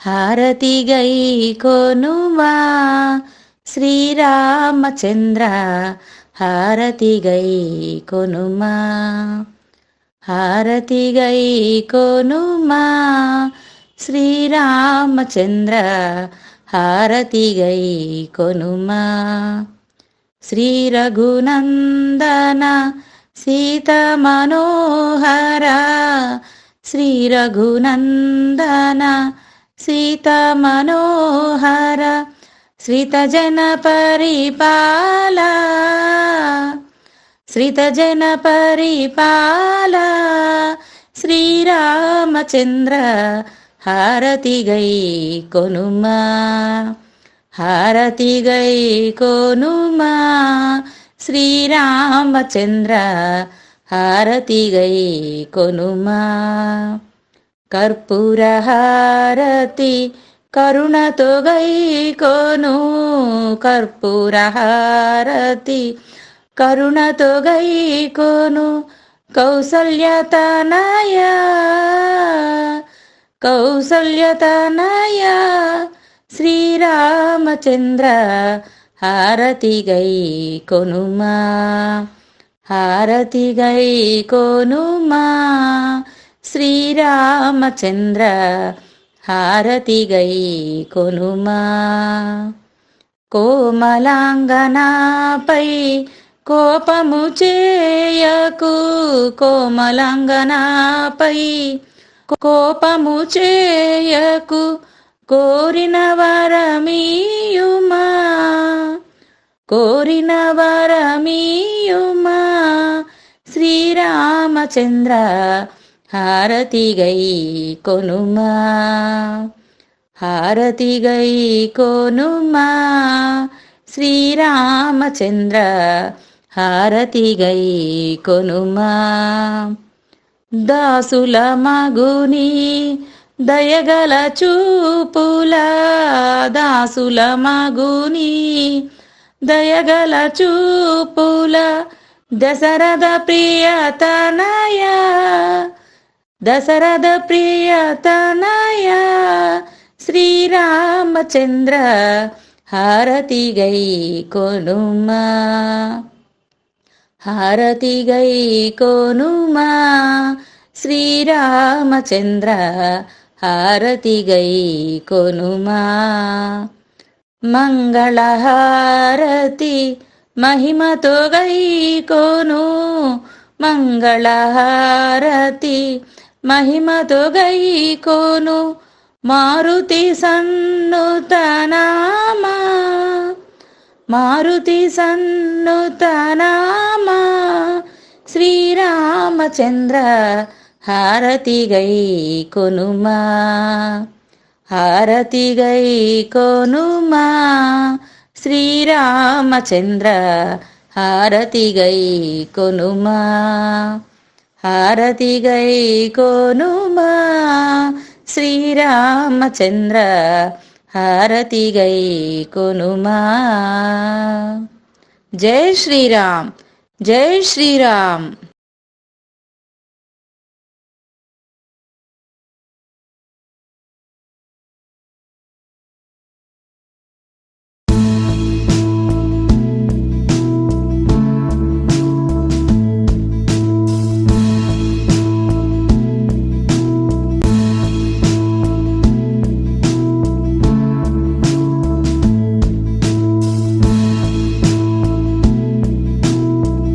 హారతిగై కొనువా శ్రీరామచంద్ర హారతిగై కొనుమా. హారతిగై కొనుమా శ్రీరామచంద్ర హారతిగై కొనుమా. శ్రీ రఘునందన సీత మనోహర శ్రీ రఘునందన సీత మనోహర శ్రీతజన పరిపాల శ్రీతజన పరిపాల శ్రీరామచంద్ర హారతి గై కొనుమా హారతి గై కొనుమా శ్రీరామచంద్ర హారతి గై కొనుమా. కర్పూరహారతి కరుణతో గై కొను. కర్పూర హారతి కరుణతో గై కౌసల్యతనయ కౌసల్యతనయ శ్రీరామచంద్ర హారతి గై కొనుమా. హారతి గై కొనుమా. శ్రీరామచంద్ర హారతి గై కొనుమా కోమలాంగనాపై కోపము చేయకు కోమలాంగనాపై కోపము చేయకు కోరిన వరమీయుమా. కోరిన వరమీయుమా. శ్రీరామచంద్ర హారతిగై కొనుమా. హారతిగై కొనుమా. శ్రీరామచంద్ర హారతిగై కొనుమా. దాసుల మగుని దయగల చూపుల. దాసుల మగుని దయగల చూపుల. దశరథ ప్రియతనయా దశరథ ప్రియతనయ శ్రీరామచంద్ర హారతి గై కొనుమా. హారతి గై కొనుమా శ్రీరామచంద్ర హారతి గై కొనుమా. మంగళహారతి మహిమతో గై కొను మంగళహారతి మహిమతో గై మారుతి సన్నుతనామా. మారుతి సన్నుతనామా. శ్రీరామచంద్ర హారతి గై కొనుమా హారతి గై కొనుమా శ్రీరామచంద్ర హారతి గై కొనుమా హారతి గై కొనుమా శ్రీరామచంద్ర హారతి గై కొనుమా. జై శ్రీరామ్ జై శ్రీరామ్.